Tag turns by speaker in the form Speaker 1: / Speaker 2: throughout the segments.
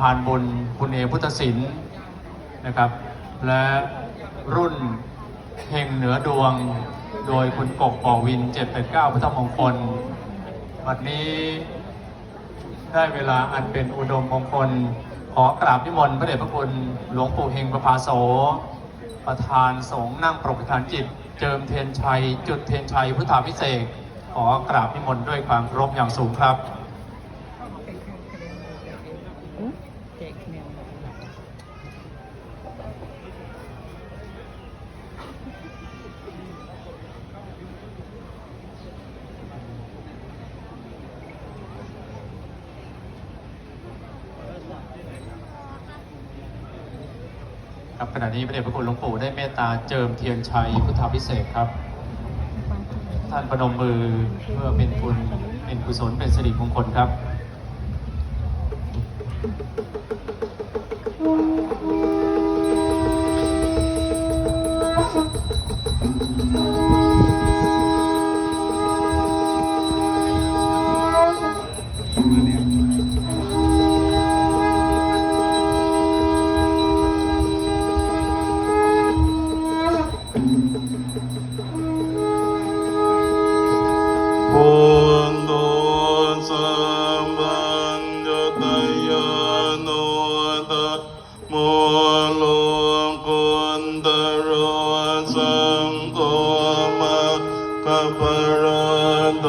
Speaker 1: ผ่านบุญคุณเอพุทธศิลป์นะครับ และรุ่นเฮงเหนือดวงโดยคุณกบปอวิน 789 พุทธมงคลวันนี้ได้เวลาอันเป็นอุดมมงคล ขอกราบนิมนต์พระเดชพระคุณหลวงปู่เฮงประภาโส ประธานสงฆ์นั่งปรกฐานจิต เจิมเทียนชัย จุดเทียนชัยพุทธาพิเศษขอกราบนิมนต์ด้วยความเคารพอย่างสูงครับ
Speaker 2: แจกคะแนน
Speaker 1: ครับขณะนี้พระเดชพระคุณหลวงปู่ได้เมตตาเจิมเทียนชัยพุทธาพิเศษครับ ท่านประนมมือเพื่อเป็นคุณเป็นกุศลเป็นสิริมงคลครับ
Speaker 3: ปัญญตยาโนตัสโมโลกุณตโรสังโฆมะกัปปะระโต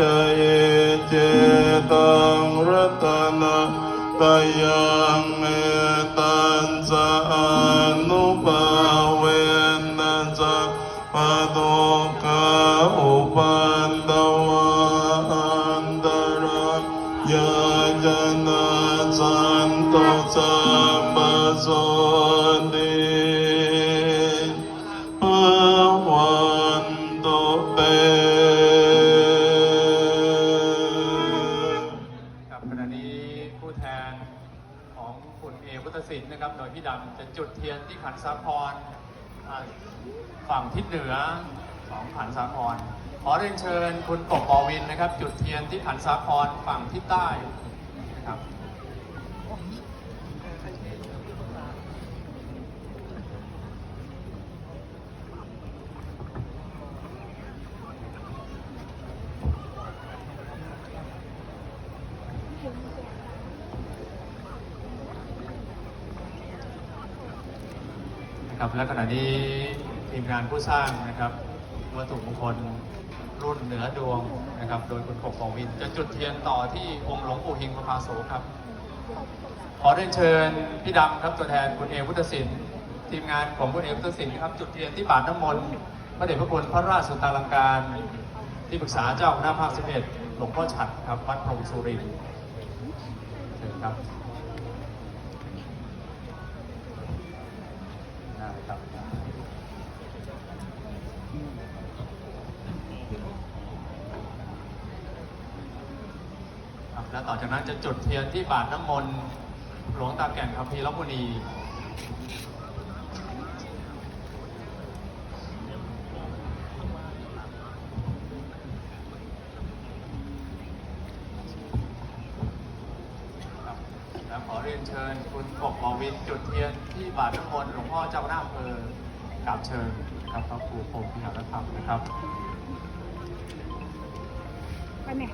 Speaker 3: จเย
Speaker 1: ฝั่งทิศเหนือของขันสาครขอเรียนเชิญคุณกบปอวินนะครับ จุดเทียนที่ขันสาครฝั่งทิศใต้นะครับ นะครับและขณะนี้ทีมงานผู้สร้างนะครับวัตถุมงคลรุ่นเหนือดวงนะครับ โดยคุณกบปองวิน จะจุดเทียนต่อที่องค์หลวงปู่เฮงประภาโสครับ ขอเรียนเชิญพี่ดำครับตัวแทนคุณเอพุทธศิลป์ทีมงานของคุณเอพุทธศิลป์ครับจุดเทียนที่บาทน้ำมนต์พระเดชพระคุณพระราชสุตาลังการ ที่ปรึกษาเจ้าคณะภาคสิบเอ็ดหลวงพ่อฉัดครับวัดพรหมสุรินทร์เชิญครับ แล้วต่อจากนั้นจะจุดเทียนที่บาทน้ำมนต์หลวงตาแก่นคัมภีรบุรีแล้วขอเรียนเชิญคุณกบมอวินจุดเทียนที่บาทน้ำมนต์หลวงพ่อเจ้าหน้าเภอกราบเชิญครับพระครูพรมพิหารธรรมนะครับ
Speaker 2: ไปเนี่ย